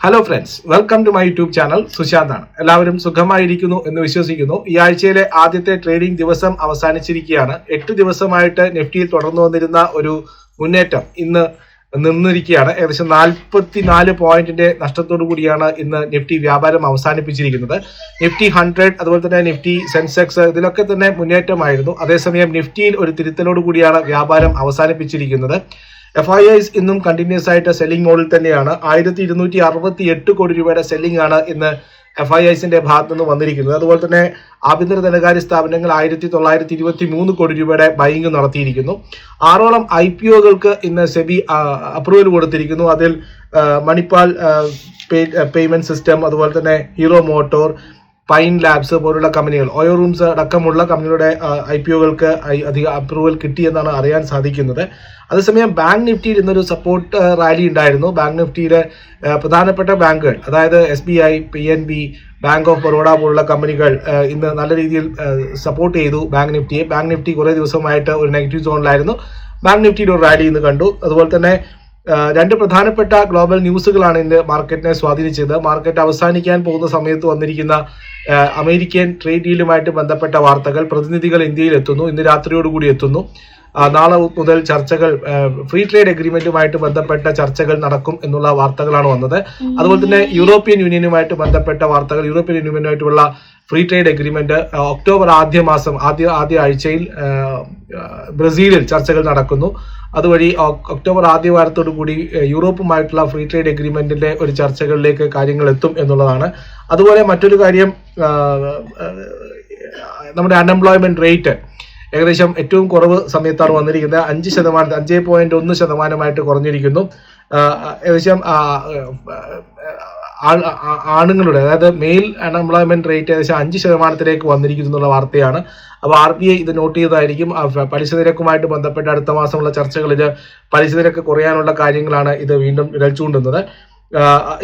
Hello friends welcome to my YouTube channel സുശാന്താണ് എല്ലാവരും സുഖമായിരിക്കുന്നു എന്ന് വിശ്വസിക്കുന്നു. ഈ ആഴ്ചയിലെ ആദ്യത്തെ ട്രേഡിംഗ് ദിവസം അവസാനിച്ചിരിക്കുകയാണ്. എട്ട് ദിവസമായിട്ട് നെഫ്റ്റിയിൽ തുടർന്നു വന്നിരുന്ന ഒരു മുന്നേറ്റം ഇന്ന് നിന്നിരിക്കുകയാണ്. ഏകദേശം നാൽപ്പത്തി നാല് പോയിന്റിന്റെ നഷ്ടത്തോടു കൂടിയാണ് ഇന്ന് നിഫ്റ്റി വ്യാപാരം അവസാനിപ്പിച്ചിരിക്കുന്നത്. നിഫ്റ്റി ഹൺഡ്രഡ് അതുപോലെ തന്നെ നിഫ്റ്റി സെൻസെക്സ് ഇതിലൊക്കെ തന്നെ മുന്നേറ്റമായിരുന്നു. അതേസമയം നിഫ്റ്റിയിൽ ഒരു തിരുത്തലോടു കൂടിയാണ് വ്യാപാരം അവസാനിപ്പിച്ചിരിക്കുന്നത്. എഫ് ഐ ഐസ് ഇന്നും കണ്ടിന്യൂസ് ആയിട്ട് സെല്ലിംഗ് മോഡിൽ തന്നെയാണ്. ആയിരത്തി ഇരുന്നൂറ്റി അറുപത്തി എട്ട് കോടി രൂപയുടെ സെല്ലിംഗ് ആണ് ഇന്ന് എഫ് ഐ ഐസിന്റെ ഭാഗത്തു നിന്ന് വന്നിരിക്കുന്നത്. അതുപോലെ തന്നെ ആഭ്യന്തര ധനകാര്യ സ്ഥാപനങ്ങൾ ആയിരത്തി തൊള്ളായിരത്തി ഇരുപത്തി മൂന്ന് കോടി രൂപയുടെ ബൈങ് നടത്തിയിരിക്കുന്നു. ആറോളം ഐ പി ഒകൾക്ക് ഇന്ന് സെബി അപ്രൂവൽ കൊടുത്തിരിക്കുന്നു. അതിൽ മണിപ്പാൽ പേയ്മെന്റ് സിസ്റ്റം അതുപോലെ തന്നെ ഹീറോ മോട്ടോർ പൈൻ ലാബ്സ് പോലുള്ള കമ്പനികൾ. ഓയോ റൂംസ് അടക്കമുള്ള കമ്പനികളുടെ ഐ പി ഒകൾക്ക് അധിക അപ്രൂവൽ കിട്ടിയെന്നാണ് അറിയാൻ സാധിക്കുന്നത്. അതേസമയം ബാങ്ക് നിഫ്റ്റിയിൽ ഇന്നൊരു സപ്പോർട്ട് റാലി ഉണ്ടായിരുന്നു. ബാങ്ക് നിഫ്റ്റിയിലെ പ്രധാനപ്പെട്ട ബാങ്കുകൾ അതായത് S B I P N B bank of Baroda പോലുള്ള കമ്പനികൾ ഇന്ന് നല്ല രീതിയിൽ സപ്പോർട്ട് ചെയ്തു ബാങ്ക് നിഫ്റ്റിയെ ബാങ്ക് നിഫ്റ്റി കുറേ ദിവസമായിട്ട് ഒരു നെഗറ്റീവ് സോണിലായിരുന്നു ബാങ്ക് നിഫ്റ്റിയുടെ ഒരു റാലി ഇന്ന് കണ്ടു. അതുപോലെ തന്നെ രണ്ട് പ്രധാനപ്പെട്ട ഗ്ലോബൽ ന്യൂസുകളാണ് ഇന്ന് മാർക്കറ്റിനെ സ്വാധീനിച്ചത്. മാർക്കറ്റ് അവസാനിക്കാൻ പോകുന്ന സമയത്ത് വന്നിരിക്കുന്ന അമേരിക്കൻ ട്രേഡ് ഡീലുമായിട്ട് ബന്ധപ്പെട്ട വാർത്തകൾ പ്രതിനിധികൾ ഇന്ത്യയിൽ എത്തുന്നു. ഇന്ന് രാത്രിയോടുകൂടി എത്തുന്നു. നാളെ മുതൽ ചർച്ചകൾ ഫ്രീ ട്രേഡ് അഗ്രിമെന്റുമായിട്ട് ബന്ധപ്പെട്ട ചർച്ചകൾ നടക്കും എന്നുള്ള വാർത്തകളാണ് വന്നത്. അതുപോലെ തന്നെ യൂറോപ്യൻ യൂണിയനുമായിട്ട് ബന്ധപ്പെട്ട വാർത്തകൾ യൂറോപ്യൻ യൂണിയനുമായിട്ടുള്ള ഫ്രീ ട്രേഡ് അഗ്രിമെന്റ് ഒക്ടോബർ ആദ്യ മാസം ആദ്യ ആദ്യ ആഴ്ചയിൽ ബ്രസീലിൽ ചർച്ചകൾ നടക്കുന്നു. അതുവഴി ഒക്ടോബർ ആദ്യ വാരത്തോടു കൂടി യൂറോപ്പുമായിട്ടുള്ള ഫ്രീ ട്രേഡ് അഗ്രിമെന്റിന്റെ ഒരു ചർച്ചകളിലേക്ക് കാര്യങ്ങൾ എത്തും എന്നുള്ളതാണ്. അതുപോലെ മറ്റൊരു കാര്യം നമ്മുടെ അൺഎംപ്ലോയ്മെന്റ് റേറ്റ് ഏകദേശം ഏറ്റവും കുറവ് സമയത്താണ് വന്നിരിക്കുന്നത്. അഞ്ച് ശതമാനം അഞ്ച് പോയിന്റ് ഒന്ന് ശതമാനമായിട്ട് കുറഞ്ഞിരിക്കുന്നു. ഏകദേശം ആണുങ്ങളുടെ അതായത് മെയിൽ അൺഎംപ്ലോയ്മെന്റ് റേറ്റ് ഏകദേശം അഞ്ച് ശതമാനത്തിലേക്ക് വന്നിരിക്കുന്നു എന്നുള്ള വാർത്തയാണ്. അപ്പോൾ ആർ ബി ഐ ഇത് നോട്ട് ചെയ്തതായിരിക്കും. പലിശ നിരക്കുമായിട്ട് ബന്ധപ്പെട്ട് അടുത്ത മാസമുള്ള ചർച്ചകളിൽ പലിശ നിരക്ക് കുറയാനുള്ള കാര്യങ്ങളാണ് ഇത് വീണ്ടും വിരൽ ചൂണ്ടുന്നത്.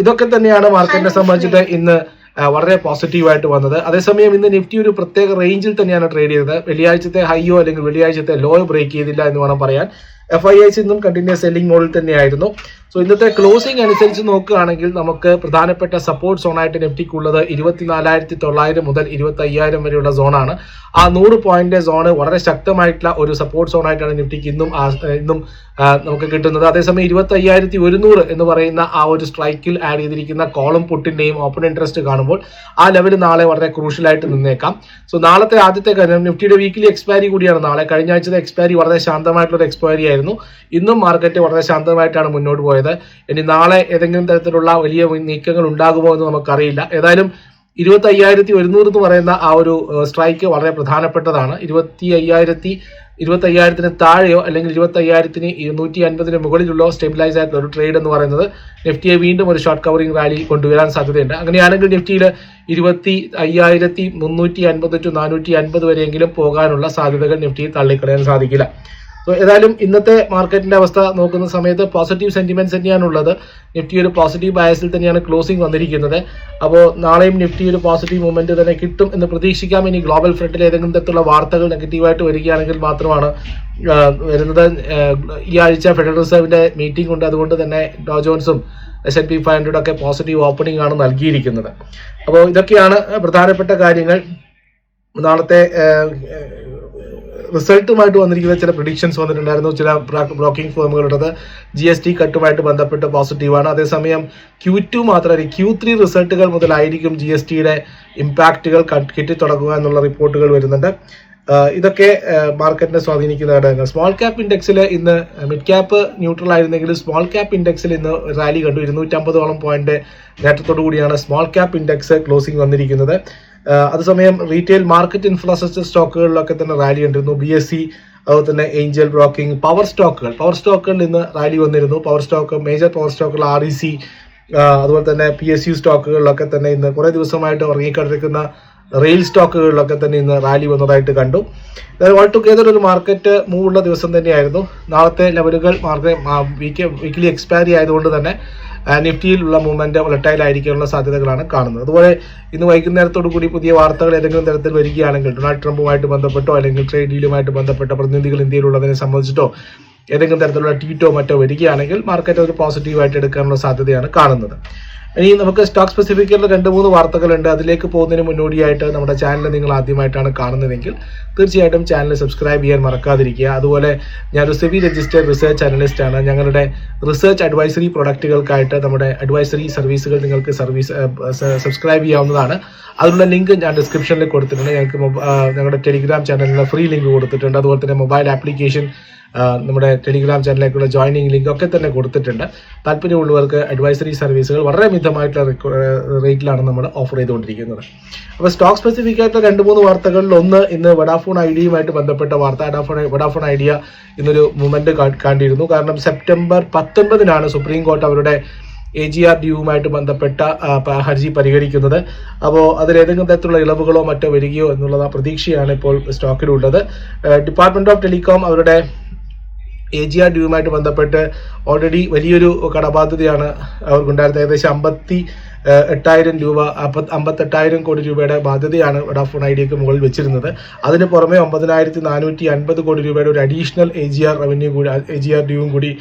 ഇതൊക്കെ തന്നെയാണ് മാർക്കറ്റിനെ സംബന്ധിച്ചിട്ട് ഇന്ന് വളരെ പോസിറ്റീവായിട്ട് വന്നത്. അതേസമയം ഇന്ന് നിഫ്റ്റി ഒരു പ്രത്യേക റേഞ്ചിൽ തന്നെയാണ് ട്രേഡ് ചെയ്തത്. വെള്ളിയാഴ്ചത്തെ ഹൈയോ അല്ലെങ്കിൽ വെള്ളിയാഴ്ചത്തെ ലോയോ ബ്രേക്ക് ചെയ്തില്ല എന്ന് വേണം പറയാൻ. എഫ് ഐ ഐസ് ഇന്നും കണ്ടിന്യൂസ് സെല്ലിംഗ് മോഡിൽ തന്നെയായിരുന്നു. സോ ഇന്നത്തെ ക്ലോസിംഗ് അനുസരിച്ച് നോക്കുകയാണെങ്കിൽ നമുക്ക് പ്രധാനപ്പെട്ട സപ്പോർട്ട് സോണായിട്ട് നിഫ്റ്റിക്കുള്ളത് ഇരുപത്തിനാലായിരത്തി തൊള്ളായിരം മുതൽ ഇരുപത്തി അയ്യായിരം വരെയുള്ള സോണാണ് ആ നൂറ് പോയിന്റ് സോണ് വളരെ ശക്തമായിട്ടുള്ള ഒരു സപ്പോർട്ട് സോണായിട്ടാണ് നിഫ്റ്റിക്ക് ഇന്നും ഇന്നും നമുക്ക് കിട്ടുന്നത്. അതേസമയം ഇരുപത്തി അയ്യായിരത്തി ഒരുന്നൂറ് എന്ന് പറയുന്ന ആ ഒരു സ്ട്രൈക്കിൽ ആഡ് ചെയ്തിരിക്കുന്ന കോളം പുട്ടിന്റെയും ഓപ്പൺ ഇൻട്രസ്റ്റ് കാണുമ്പോൾ ആ ലെവൽ നാളെ വളരെ ക്രൂഷ്യലായിട്ട് നിന്നേക്കാം. സോ നാളത്തെ ആദ്യത്തെ കാര്യം നിഫ്റ്റിയുടെ വീക്കിലി എക്സ്പയറി കൂടിയാണ്. നാളെ കഴിഞ്ഞ ആഴ്ചത്തെ എക്സ്പയറി വളരെ ശാന്തമായിട്ടുള്ള എക്സ്പയറി ഇന്നും മാർക്കറ്റ് വളരെ ശാന്തമായിട്ടാണ് മുന്നോട്ട് പോയത്. ഇനി നാളെ ഏതെങ്കിലും തരത്തിലുള്ള വലിയ നീക്കങ്ങൾ ഉണ്ടാകുമോ എന്ന് നമുക്കറിയില്ല. ഏതായാലും ഇരുപത്തി അയ്യായിരത്തി ഒരുന്നൂറ് എന്ന് പറയുന്ന ആ ഒരു സ്ട്രൈക്ക് വളരെ പ്രധാനപ്പെട്ടതാണ്. ഇരുപത്തി അയ്യായിരത്തി ഇരുപത്തി അയ്യായിരത്തിന് താഴെയോ അല്ലെങ്കിൽ ഇരുപത്തി അയ്യായിരത്തിന് ഇരുന്നൂറ്റി അൻപതിന് മുകളിലുള്ള സ്റ്റെബിലൈസ് ആയിട്ടുള്ള ഒരു ട്രേഡ് എന്ന് പറയുന്നത് നിഫ്റ്റിയെ വീണ്ടും ഒരു ഷോർട്ട് കവറിംഗ് റാലി കൊണ്ടുവരാൻ സാധ്യതയുണ്ട്. അങ്ങനെയാണെങ്കിൽ നിഫ്റ്റിയിൽ ഇരുപത്തി അയ്യായിരത്തി മുന്നൂറ്റി അൻപത് ടു നാനൂറ്റി അൻപത് വരെയെങ്കിലും പോകാനുള്ള സാധ്യതകൾ നിഫ്റ്റിയിൽ തള്ളിക്കളയാൻ സാധിക്കില്ല. സോ ഏതായാലും ഇന്നത്തെ മാർക്കറ്റിന്റെ അവസ്ഥ നോക്കുന്ന സമയത്ത് പോസിറ്റീവ് സെന്റിമെന്റ്സ് തന്നെയാണ് ഉള്ളത് നിഫ്റ്റി ഒരു പോസിറ്റീവ് ബയസിൽ തന്നെയാണ് ക്ലോസിംഗ് വന്നിരിക്കുന്നത്. അപ്പോൾ നാളെയും നിഫ്റ്റി ഒരു പോസിറ്റീവ് മൂവ്മെന്റ് തന്നെ കിട്ടും എന്ന് പ്രതീക്ഷിക്കാം. ഇനി ഗ്ലോബൽ ഫ്രണ്ടിൽ ഏതെങ്കിലും തരത്തിലുള്ള വാർത്തകൾ നെഗറ്റീവായിട്ട് വരികയാണെങ്കിൽ മാത്രമാണ് വരുന്നത്. ഈ ആഴ്ച ഫെഡറൽ റിസർവിന്റെ മീറ്റിംഗ് ഉണ്ട്. അതുകൊണ്ട് തന്നെ Dow ജോൺസും S N P five hundred ഒക്കെ പോസിറ്റീവ് ഓപ്പണിംഗ് ആണ് നൽകിയിരിക്കുന്നത്. അപ്പോൾ ഇതൊക്കെയാണ് പ്രധാനപ്പെട്ട കാര്യങ്ങൾ. നാളത്തെ റിസൾട്ടുമായിട്ട് വന്നിരിക്കുന്ന ചില പ്രിഡിക്ഷൻസ് വന്നിട്ടുണ്ടായിരുന്നു. ചില ബ്രോക്കിംഗ് ഫേമുകളുടേത് ജി എസ് ടി കട്ടുമായിട്ട് ബന്ധപ്പെട്ട് പോസിറ്റീവാണ് അതേസമയം ക്യൂ ടു മാത്രമല്ല ക്യൂ ത്രീ റിസൾട്ടുകൾ മുതലായിരിക്കും ജി എസ് ടിയുടെ ഇമ്പാക്റ്റുകൾ കിട്ടിത്തുടങ്ങുക എന്നുള്ള റിപ്പോർട്ടുകൾ വരുന്നുണ്ട്. ഇതൊക്കെ മാർക്കറ്റിനെ സ്വാധീനിക്കുന്ന ഘടകങ്ങൾ. സ്മോൾ ക്യാപ്പ് ഇൻഡെക്സിൽ ഇന്ന് മിഡ് ക്യാപ്പ് ന്യൂട്രൽ ആയിരുന്നെങ്കിലും സ്മോൾ ക്യാപ്പ് ഇൻഡെക്സിൽ ഇന്ന് റാലി കണ്ടു. ഇരുന്നൂറ്റമ്പതോളം പോയിന്റ് നേട്ടത്തോടു കൂടിയാണ് സ്മോൾ ക്യാപ്പ് ഇൻഡെക്സ് ക്ലോസിംഗ് വന്നിരിക്കുന്നത്. അതേസമയം റീറ്റെയിൽ മാർക്കറ്റ് ഇൻഫ്രാസ്ട്രക്ചർ സ്റ്റോക്കുകളിലൊക്കെ തന്നെ റാലി കണ്ടിരുന്നു. ബി എസ് സി അതുപോലെ തന്നെ ഏഞ്ചൽ ബ്രോക്കിംഗ് പവർ സ്റ്റോക്കുകൾ പവർ സ്റ്റോക്കുകളിൽ നിന്ന് റാലി വന്നിരുന്നു. പവർ സ്റ്റോക്ക് മേജർ പവർ സ്റ്റോക്കുകൾ ആർ ഇ സി അതുപോലെ തന്നെ പി എസ് യു സ്റ്റോക്കുകളിലൊക്കെ തന്നെ ഇന്ന് കുറേ ദിവസമായിട്ട് ഇറങ്ങിക്കൊണ്ടിരിക്കുന്ന റെയിൽ സ്റ്റോക്കുകളിലൊക്കെ തന്നെ ഇന്ന് റാലി വന്നതായിട്ട് കണ്ടു. ഓൾ ടുഗെദർ ഒരു മാർക്കറ്റ് മൂവ് ഉള്ള ദിവസം തന്നെയായിരുന്നു. നാളത്തെ ലെവലുകൾ മാർക്കറ്റ് വീക്ക് വീക്കിലി എക്സ്പയറി ആയതുകൊണ്ട് തന്നെ നിഫ്റ്റിയിലുള്ള മൂവ്മെന്റ് വൊളറ്റൈൽ ആയിരിക്കാനുള്ള സാധ്യതകളാണ് കാണുന്നത്. അതുപോലെ ഇന്ന് വൈകുന്നേരത്തോടു കൂടി പുതിയ വാർത്തകൾ ഏതെങ്കിലും തരത്തിൽ വരികയാണെങ്കിൽ ഡൊണാൾഡ് ട്രംപുമായിട്ട് ബന്ധപ്പെട്ടോ അല്ലെങ്കിൽ ട്രേഡ് ഡീലുമായിട്ട് ബന്ധപ്പെട്ട പ്രതിനിധികൾ ഇന്ത്യയിലുള്ളതിനെ സംബന്ധിച്ചിട്ടോ ഏതെങ്കിലും തരത്തിലുള്ള ട്വീറ്റോ മറ്റോ വരികയാണെങ്കിൽ മാർക്കറ്റ് ഒരു പോസിറ്റീവായിട്ട് എടുക്കാനുള്ള സാധ്യതയാണ് കാണുന്നത്. ഇനി നമുക്ക് സ്റ്റോക്ക് സ്പെസിഫിക്കുള്ള രണ്ട് മൂന്ന് വാർത്തകളുണ്ട്. അതിലേക്ക് പോകുന്നതിന് മുന്നോടിയായിട്ട് നമ്മുടെ ചാനൽ നിങ്ങൾ ആദ്യമായിട്ടാണ് കാണുന്നതെങ്കിൽ തീർച്ചയായിട്ടും ചാനൽ സബ്സ്ക്രൈബ് ചെയ്യാൻ മറക്കാതിരിക്കുക. അതുപോലെ ഞാൻ ഒരു സെവി രജിസ്റ്റേഡ് റിസർച്ച് അനലിസ്റ്റ് ആണ്. ഞങ്ങളുടെ റിസർച്ച് അഡ്വൈസറി പ്രൊഡക്റ്റുകൾക്കായിട്ട് നമ്മുടെ അഡ്വൈസറി സർവീസുകൾ നിങ്ങൾക്ക് സർവീസ് സബ്സ്ക്രൈബ് ചെയ്യാവുന്നതാണ്. അതിനുള്ള ലിങ്ക് ഞാൻ ഡിസ്ക്രിപ്ഷനിൽ കൊടുത്തിട്ടുണ്ട്. ഞങ്ങൾക്ക് ഞങ്ങളുടെ ടെലിഗ്രാം ചാനലിൽ ഫ്രീ ലിങ്ക് കൊടുത്തിട്ടുണ്ട്. അതുപോലെ തന്നെ മൊബൈൽ ആപ്ലിക്കേഷൻ നമ്മുടെ ടെലിഗ്രാം ചാനലിലേക്കുള്ള ജോയിനിങ് ലിങ്ക് ഒക്കെ തന്നെ കൊടുത്തിട്ടുണ്ട്. താല്പര്യമുള്ളവർക്ക് അഡ്വൈസറി സർവീസുകൾ വളരെ മിതമായിട്ടുള്ള റേറ്റിലാണ് നമ്മൾ ഓഫർ ചെയ്തുകൊണ്ടിരിക്കുന്നത്. അപ്പോൾ സ്റ്റോക്ക് സ്പെസിഫിക് ആയിട്ടുള്ള രണ്ട് മൂന്ന് വാർത്തകളിൽ ഒന്ന് ഇന്ന് വഡാഫോൺ ഐഡിയയുമായിട്ട് ബന്ധപ്പെട്ട വാർത്ത. വഡാഫോൺ വഡാഫോൺ ഐഡിയ ഇന്നൊരു മൂവ്മെന്റ് കണ്ടിരുന്നു. കാരണം സെപ്റ്റംബർ പത്തൊൻപതിനാണ് സുപ്രീം കോർട്ട് അവരുടെ എ ജി ആർ ഡിയുമായിട്ട് ബന്ധപ്പെട്ട ഹർജി പരിഗണിക്കുന്നത് അപ്പോൾ അതിൽ ഏതെങ്കിലും തരത്തിലുള്ള ഇളവുകളോ മറ്റോ വരികയോ എന്നുള്ള പ്രതീക്ഷയാണ് ഇപ്പോൾ സ്റ്റോക്കിലുള്ളത് ഡിപ്പാർട്ട്മെന്റ് ഓഫ് ടെലികോം അവരുടെ എ ജി ആർ ഡ്യൂവുമായിട്ട് ബന്ധപ്പെട്ട് ഓൾറെഡി വലിയൊരു കടബാധ്യതയാണ് അവർക്കുണ്ടായിരുന്നത്. ഏകദേശം അമ്പത്തി എട്ടായിരം രൂപ അമ്പ- അമ്പത്തെട്ടായിരം കോടി രൂപയുടെ ബാധ്യതയാണ് വഡാഫോൺ ഐഡിയക്ക് മുകളിൽ വെച്ചിരുന്നത്. അതിന് പുറമെ ഒമ്പതിനായിരത്തി നാനൂറ്റി അൻപത് കോടി രൂപയുടെ ഒരു additional A G R revenue കൂടി എ ജി ആർ ഡ്യൂവും കൂടി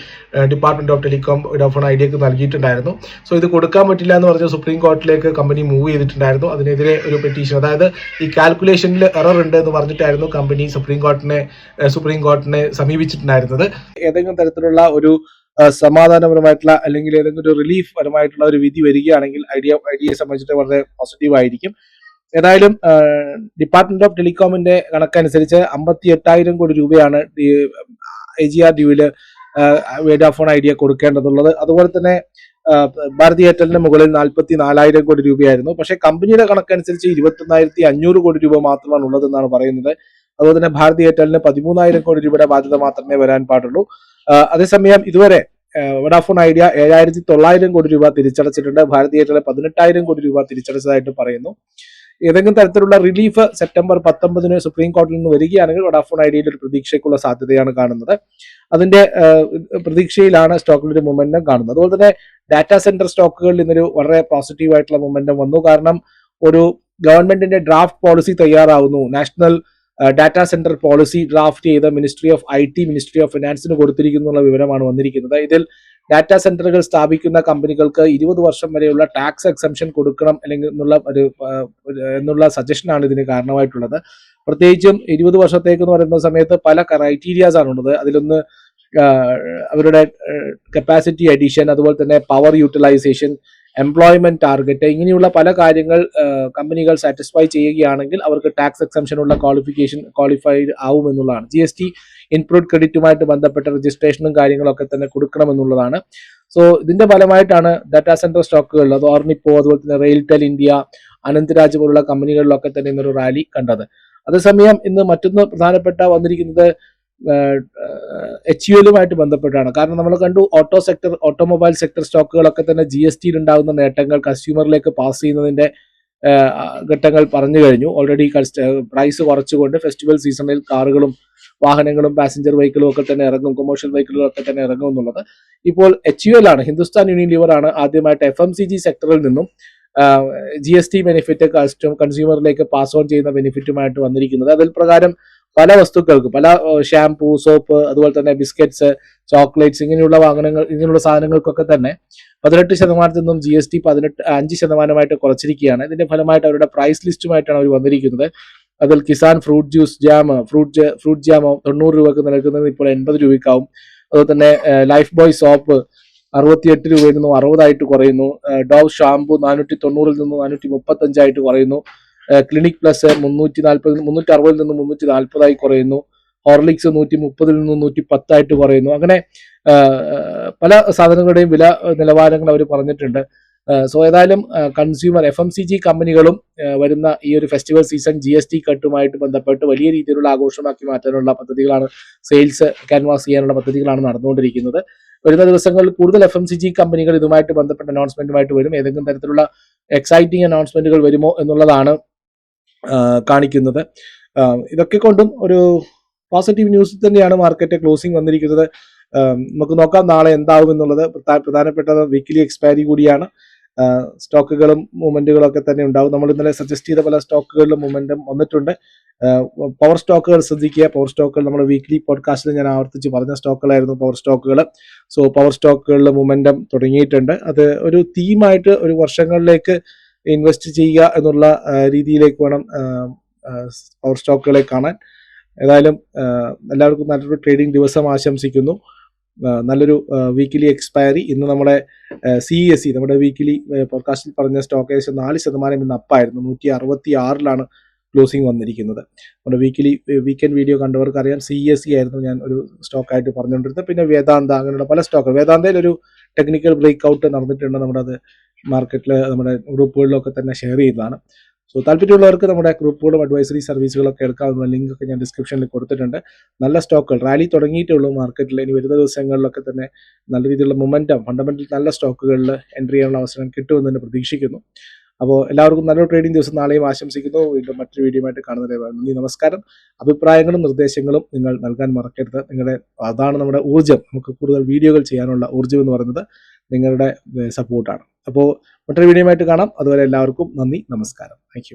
ഡിപ്പാർട്ട്മെന്റ് ഓഫ് ടെലികോം വഡാഫോൺ ഐഡിയക്ക് നൽകിയിട്ടുണ്ടായിരുന്നു. സോ ഇത് കൊടുക്കാൻ പറ്റില്ല എന്ന് പറഞ്ഞ സുപ്രീം കോർട്ടിലേക്ക് കമ്പനി മൂവ് ചെയ്തിട്ടുണ്ടായിരുന്നു. അതിനെതിരെ ഒരു പെറ്റീഷൻ അതായത് ഈ കാൽക്കുലേഷനിൽ എറർ ഉണ്ട് എന്ന് പറഞ്ഞിട്ടായിരുന്നു കമ്പനി സുപ്രീം കോർട്ടിനെ സുപ്രീം കോർട്ടിനെ സമീപിച്ചിട്ടുണ്ടായിരുന്നത്. ഏതെങ്കിലും തരത്തിലുള്ള ഒരു സമാധാനപരമായിട്ടുള്ള അല്ലെങ്കിൽ ഏതെങ്കിലും ഒരു റിലീഫ് പരമായിട്ടുള്ള ഒരു വിധി വരികയാണെങ്കിൽ ഐഡിയ ഐഡിയയെ സംബന്ധിച്ചിട്ട് വളരെ പോസിറ്റീവ് ആയിരിക്കും. ഏതായാലും ഡിപ്പാർട്ട്മെന്റ് ഓഫ് ടെലികോമിന്റെ കണക്കനുസരിച്ച് അമ്പത്തി എട്ടായിരം കോടി രൂപയാണ് ഐ ജി ആർ ഡ്യൂവിൽ വേഡാഫോൺ ഐഡിയ കൊടുക്കേണ്ടതുള്ളത്. അതുപോലെ തന്നെ ഭാരതി എയർടെലിന് മുകളിൽ നാൽപ്പത്തി നാലായിരം കോടി രൂപയായിരുന്നു. പക്ഷേ കമ്പനിയുടെ കണക്കനുസരിച്ച് ഇരുപത്തൊന്നായിരത്തി അഞ്ഞൂറ് കോടി രൂപ മാത്രമാണ് ഉള്ളതെന്നാണ് പറയുന്നത്. അതുപോലെ തന്നെ ഭാരതി എയർടെലിന് പതിമൂന്നായിരം കോടി രൂപയുടെ ബാധ്യത മാത്രമേ വരാൻ പാടുള്ളൂ. അതേസമയം ഇതുവരെ വഡാഫോൺ ഐഡിയ ഏഴായിരത്തി തൊള്ളായിരം കോടി രൂപ തിരിച്ചടച്ചിട്ടുണ്ട്. ഭാരതി എയർടെൽ പതിനെട്ടായിരം കോടി രൂപ തിരിച്ചടച്ചതായിട്ട് പറയുന്നു. ഏതെങ്കിലും തരത്തിലുള്ള റിലീഫ് സെപ്റ്റംബർ പത്തൊമ്പതിന് സുപ്രീം കോടതിയിൽ നിന്ന് വരികയാണെങ്കിൽ വഡാഫോൺ ഐഡിയയിൽ ഒരു പ്രതീക്ഷയ്ക്കുള്ള സാധ്യതയാണ് കാണുന്നത്. അതിന്റെ പ്രതീക്ഷയിലാണ് സ്റ്റോക്കിലൊരു മൊമെന്റം കാണുന്നത്. അതുപോലെ തന്നെ ഡാറ്റാ സെന്റർ സ്റ്റോക്കുകളിൽ ഇന്നൊരു വളരെ പോസിറ്റീവ് ആയിട്ടുള്ള മൊമെന്റം വന്നു. കാരണം ഒരു ഗവൺമെന്റിന്റെ draft policy തയ്യാറാവുന്നു. National data centre policy draft ചെയ്ത ministry of I T ministry of ഫിനാൻസിന് കൊടുത്തിരിക്കുന്നു എന്നുള്ള വിവരമാണ് വന്നിരിക്കുന്നത്. ഇതിൽ ഡാറ്റാ സെന്ററുകൾ സ്ഥാപിക്കുന്ന കമ്പനികൾക്ക് ഇരുപത് വർഷം വരെയുള്ള ടാക്സ് എക്സംഷൻ കൊടുക്കണം അല്ലെങ്കിൽ എന്നുള്ള ഒരു എന്നുള്ള സജഷനാണ് ഇതിന് കാരണമായിട്ടുള്ളത്. പ്രത്യേകിച്ചും ഇരുപത് വർഷത്തേക്ക് എന്ന് പറയുന്ന സമയത്ത് പല ക്രൈറ്റീരിയാസ് ആണുള്ളത് അതിലൊന്ന് അവരുടെ കപ്പാസിറ്റി അഡീഷൻ അതുപോലെ തന്നെ പവർ യൂട്ടിലൈസേഷൻ എംപ്ലോയ്മെന്റ് ടാർഗറ്റ് ഇങ്ങനെയുള്ള പല കാര്യങ്ങൾ കമ്പനികൾ സാറ്റിസ്ഫൈ ചെയ്യുകയാണെങ്കിൽ അവർക്ക് ടാക്സ് എക്സംഷൻ ഉള്ള ക്വാളിഫിക്കേഷൻ ക്വാളിഫൈഡ് ആവും എന്നുള്ളതാണ്. ജി എസ് ടി ഇൻപുട്ട് ക്രെഡിറ്റുമായിട്ട് ബന്ധപ്പെട്ട രജിസ്ട്രേഷനും കാര്യങ്ങളൊക്കെ തന്നെ കൊടുക്കണമെന്നുള്ളതാണ് സോ ഇതിന്റെ ഫലമായിട്ടാണ് ഡാറ്റാ സെന്റർ സ്റ്റോക്കുകളിൽ അത് ഓർണിപ്പോ അതുപോലെ തന്നെ റെയിൽടെൽ ഇന്ത്യ അനന്തരാജ് പോലുള്ള കമ്പനികളിലൊക്കെ തന്നെ ഇന്നൊരു റാലി കണ്ടത്. അതേസമയം ഇന്ന് മറ്റൊന്ന് പ്രധാനപ്പെട്ട വന്നിരിക്കുന്നത് എച്ച് യു എല്ലുമായിട്ട് ബന്ധപ്പെട്ടാണ്. കാരണം നമ്മൾ കണ്ടു ഓട്ടോ സെക്ടർ ഓട്ടോമൊബൈൽ സെക്ടർ സ്റ്റോക്കുകളൊക്കെ തന്നെ ജി എസ് ടിയിൽ ഉണ്ടാകുന്ന നേട്ടങ്ങൾ കൺസ്യൂമറിലേക്ക് പാസ് ചെയ്യുന്നതിന്റെ ഘട്ടങ്ങൾ പറഞ്ഞു കഴിഞ്ഞു. ഓൾറെഡി പ്രൈസ് കുറച്ചുകൊണ്ട് ഫെസ്റ്റിവൽ സീസണിൽ കാറുകളും വാഹനങ്ങളും പാസഞ്ചർ വെഹിക്കിളും ഒക്കെ തന്നെ ഇറങ്ങും കൊമേഴ്ഷ്യൽ വെഹിക്കിളും ഒക്കെ തന്നെ ഇറങ്ങും എന്നുള്ളത്. ഇപ്പോൾ എച്ച് യു എൽ ആണ് ഹിന്ദുസ്ഥാൻ യൂണിയൻ ലിവർ ആണ് ആദ്യമായിട്ട് എഫ് എം സി ജി സെക്ടറിൽ നിന്നും G S T benefit custom കൺസ്യൂമറിലേക്ക് pass on ചെയ്യുന്ന ബെനിഫിറ്റുമായിട്ട് വന്നിരിക്കുന്നത്. അതിൽ പ്രകാരം പല വസ്തുക്കൾക്ക് പല ഷാംപൂ സോപ്പ് അതുപോലെ തന്നെ ബിസ്ക്കറ്റ്സ് ചോക്ലേറ്റ്സ് ഇങ്ങനെയുള്ള വാഹനങ്ങൾ ഇങ്ങനെയുള്ള സാധനങ്ങൾക്കൊക്കെ തന്നെ പതിനെട്ട് ശതമാനത്തിൽ നിന്നും ജി എസ് ടി പതിനെട്ട് അഞ്ച് ശതമാനമായിട്ട് കുറച്ചിരിക്കുകയാണ്. ഇതിന്റെ ഫലമായിട്ട് അവരുടെ പ്രൈസ് ലിസ്റ്റുമായിട്ടാണ് അവർ വന്നിരിക്കുന്നത്. അതിൽ Kisan fruit juice jam fruit fruit ജാമോ തൊണ്ണൂറ് രൂപക്ക് നിൽക്കുന്നത് ഇപ്പോൾ എൺപത് രൂപയ്ക്കാവും. അതുപോലെ തന്നെ ലൈഫ് ബോയ് സോപ്പ് അറുപത്തിയെട്ട് രൂപയിൽ നിന്നും അറുപതായിട്ട് കുറയുന്നു. ഡോവ് ഷാംപൂ നാനൂറ്റി തൊണ്ണൂറിൽ നിന്നും നാനൂറ്റി മുപ്പത്തഞ്ചായിട്ട് കുറയുന്നു. ക്ലിനിക് പ്ലസ് മുന്നൂറ്റി നാൽപ്പത് മുന്നൂറ്റി അറുപതിൽ നിന്ന് മുന്നൂറ്റി നാൽപ്പതായി കുറയുന്നു. ഹോർലിക്സ് നൂറ്റി മുപ്പതിൽ നിന്ന് നൂറ്റി പത്തായിട്ട് കുറയുന്നു. അങ്ങനെ പല സാധനങ്ങളുടെയും വില നിലവാരങ്ങൾ അവർ പറഞ്ഞിട്ടുണ്ട്. സോ ഏതായാലും consumer F M C G കമ്പനികളും വരുന്ന ഈ ഒരു festival season G S T കട്ടുമായിട്ട് ബന്ധപ്പെട്ട് വലിയ രീതിയിലുള്ള ആഘോഷമാക്കി മാറ്റാനുള്ള പദ്ധതികളാണ് സെയിൽസ് ക്യാൻവാസ് ചെയ്യാനുള്ള പദ്ധതികളാണ് നടന്നുകൊണ്ടിരിക്കുന്നത്. വരുന്ന ദിവസങ്ങളിൽ കൂടുതൽ എഫ് എം സി ജി കമ്പനികൾ ഇതുമായിട്ട് ബന്ധപ്പെട്ട അനൗൺസ്മെന്റുമായിട്ട് വരും. ഏതെങ്കിലും തരത്തിലുള്ള എക്സൈറ്റിംഗ് അനൗൺസ്മെന്റുകൾ വരുമോ എന്നുള്ളതാണ് കാണിക്കുന്നത്. ഇതൊക്കെ കൊണ്ടും ഒരു പോസിറ്റീവ് ന്യൂസ് തന്നെയാണ് മാർക്കറ്റ് ക്ലോസിംഗ് വന്നിരിക്കുന്നത്. നമുക്ക് നോക്കാം നാളെ എന്താവും എന്നുള്ളത്. പ്രധാനപ്പെട്ടത് പ്രധാനപ്പെട്ട വീക്കിലി എക്സ്പയറി കൂടിയാണ് സ്റ്റോക്കുകളും മൂവ്മെന്റുകളും ഒക്കെ തന്നെ ഉണ്ടാവും. നമ്മൾ ഇന്നലെ സജസ്റ്റ് ചെയ്ത പല സ്റ്റോക്കുകളിലും മൂവ്മെന്റും വന്നിട്ടുണ്ട്. പവർ സ്റ്റോക്കുകൾ ശ്രദ്ധിക്കുക. പവർ സ്റ്റോക്കുകൾ നമ്മൾ വീക്ക്ലി പോഡ്കാസ്റ്റിൽ ഞാൻ ആവർത്തിച്ച് പറഞ്ഞ സ്റ്റോക്കുകളായിരുന്നു പവർ സ്റ്റോക്കുകൾ സോ പവർ സ്റ്റോക്കുകളിൽ മൊമെന്റം തുടങ്ങിയിട്ടുണ്ട്. അത് ഒരു തീമായിട്ട് ഒരു വർഷങ്ങളിലേക്ക് ഇൻവെസ്റ്റ് ചെയ്യുക എന്നുള്ള രീതിയിലേക്ക് വേണം പവർ സ്റ്റോക്കുകളെ കാണാൻ. ഏതായാലും എല്ലാവർക്കും നല്ലൊരു ട്രേഡിംഗ് ദിവസം ആശംസിക്കുന്നു. നല്ലൊരു വീക്കിലി എക്സ്പയറി ഇന്ന് നമ്മുടെ സി എസ് സി നമ്മുടെ വീക്കിലി പോഡ്കാസ്റ്റിൽ പറഞ്ഞ സ്റ്റോക്ക് ഏകദേശം നാല് ശതമാനം ഇന്ന് അപ്പായിരുന്നു നൂറ്റി അറുപത്തി ആറിലാണ് ക്ലോസിംഗ് വന്നിരിക്കുന്നത്. നമ്മുടെ വീക്കിലി വീക്കെൻഡ് വീഡിയോ കണ്ടവർക്ക് അറിയാം സി എസ് സി ആയിരുന്നു ഞാൻ ഒരു സ്റ്റോക്കായിട്ട് പറഞ്ഞുകൊണ്ടിരുന്നത്. പിന്നെ വേദാന്ത അങ്ങനെയുള്ള പല സ്റ്റോക്കുകൾ വേദാന്തയിൽ ഒരു ടെക്നിക്കൽ ബ്രേക്ക് ഔട്ട് നടന്നിട്ടുണ്ട്. നമ്മുടെ അത് മാർക്കറ്റിൽ നമ്മുടെ ഗ്രൂപ്പുകളിലൊക്കെ തന്നെ ഷെയർ ചെയ്തതാണ്. സോ താല്പര്യമുള്ളവർക്ക് നമ്മുടെ ഗ്രൂപ്പുകളും അഡ്വൈസറി സർവീസുകളൊക്കെ എടുക്കാവുന്ന ലിങ്ക് ഒക്കെ ഞാൻ ഡിസ്ക്രിപ്ഷനിൽ കൊടുത്തിട്ടുണ്ട്. നല്ല സ്റ്റോക്കുകൾ റാലി തുടങ്ങിയിട്ടുള്ളൂ മാർക്കറ്റിൽ ഇനി വരുന്ന ദിവസങ്ങളിലൊക്കെ തന്നെ നല്ല രീതിയിലുള്ള മൊമെന്റം ഫണ്ടമെന്റൽ നല്ല സ്റ്റോക്കുകളിൽ എൻട്രി ചെയ്യാനുള്ള അവസരം കിട്ടുമെന്ന് തന്നെ പ്രതീക്ഷിക്കുന്നു. അപ്പോൾ എല്ലാവർക്കും നല്ലൊരു ട്രേഡിംഗ് ദിവസം നാളെയും ആശംസിക്കുന്നു. വീണ്ടും മറ്റൊരു വീഡിയോ ആയിട്ട് കാണുന്നതേ നന്ദി നമസ്കാരം. അഭിപ്രായങ്ങളും നിർദ്ദേശങ്ങളും നിങ്ങൾ നൽകാൻ മറക്കരുത്. നിങ്ങളുടെ അതാണ് നമ്മുടെ ഊർജം. നമുക്ക് കൂടുതൽ വീഡിയോകൾ ചെയ്യാനുള്ള ഊർജം എന്ന് പറയുന്നത് നിങ്ങളുടെ സപ്പോർട്ടാണ് അപ്പോൾ മറ്റൊരു വീഡിയോ ആയിട്ട് കാണാം. അതുവരെ എല്ലാവർക്കും നന്ദി നമസ്കാരം. താങ്ക്